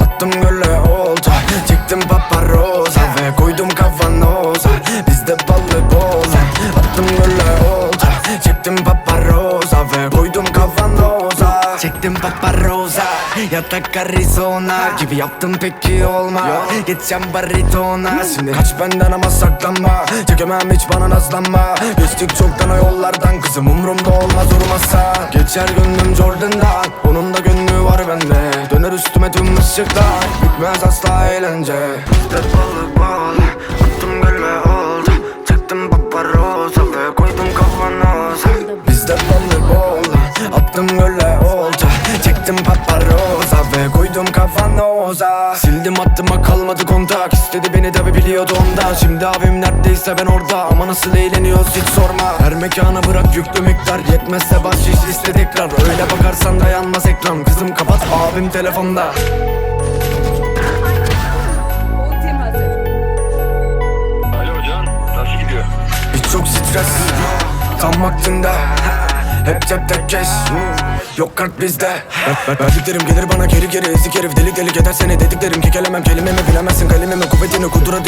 Attım göle olta Çektim paparoza Ve koydum kavanoza. Bizde balı boza Attım göle olta Çektim paparoza Ve koydum kavanoza. Çektim paparoza Yatak Arizona Gibi yaptım peki olma. Geçeceğim baritona Şimdi kaç benden ama saklanma. Çekemem hiç bana nazlanma. Geçtik çoktan o yollardan Kızım umrumda olmaz durmasa. Geçer gönlüm Jordan'dan üstüme tüm ışıklar Bitmez asla eğlence. İşte balık balık Attım göle oldu. Çektim paparoza Ve koydum kavanoza Bizde balık oldu Attım göle oldu. Çektim paparoza Ve koydum kavanoza Sildim attıma kalmadı kontak. İstedi beni tabi biliyordu ondan. Şimdi abim neredeyse ben orada. Ama nasıl eğleniyoruz hiç sorma. Her mekana bırak yüklü miktar. Yetmezse bahşiş iste tekrar. Öyle bakarsan dayanmaz ekran. Kızım kapat abim telefonda. Ultim hazır. Alo Can, nasıl gidiyor? Hiç çok stres. Tam vaktinde. Hep cepte cash Yok kart bizde. Ver- ver- Verdiklerim gelir bana geri geri. Ezik herif deli deli eder seni. Dediklerim Kekelemem kelimemi bilemezsin. Kalemimi Kuvvetini kudura